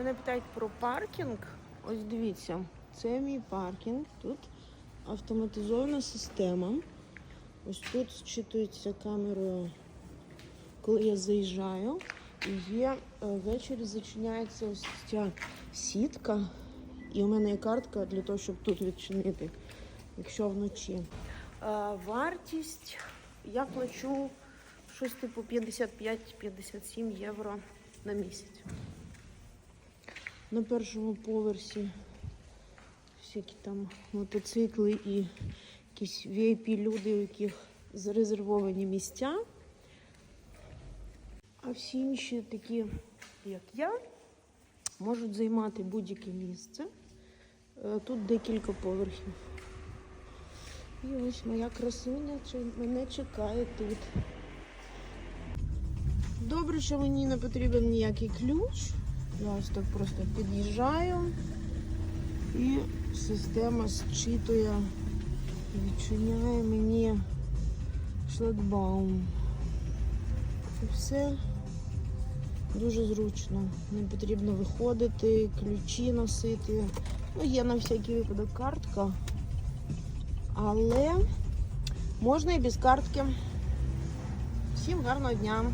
Мене питають про паркінг. Ось дивіться, це мій паркінг. Тут автоматизована система. Ось тут зчитується камерою, коли я заїжджаю. І є е, ввечері зачиняється ось ця сітка. І у мене є картка для того, щоб тут відчинити, якщо вночі. Е, Вартість я плачу щось типу 55-57 євро на місяць. На першому поверсі всякі там мотоцикли і якісь VIP люди, у яких зарезервовані місця. А всі інші такі, як я, можуть займати будь-яке місце. Е, Тут декілька поверхів. І ось моя красуня мене чекає тут. Добре, що мені не потрібен ніякий ключ. Я ось так просто під'їжджаю і система зчитує, відчиняє мені шлагбаум. І все дуже зручно. Не потрібно виходити, ключі носити. Ну, є на всякий випадок картка. Але можна і без картки. Всім гарного дня!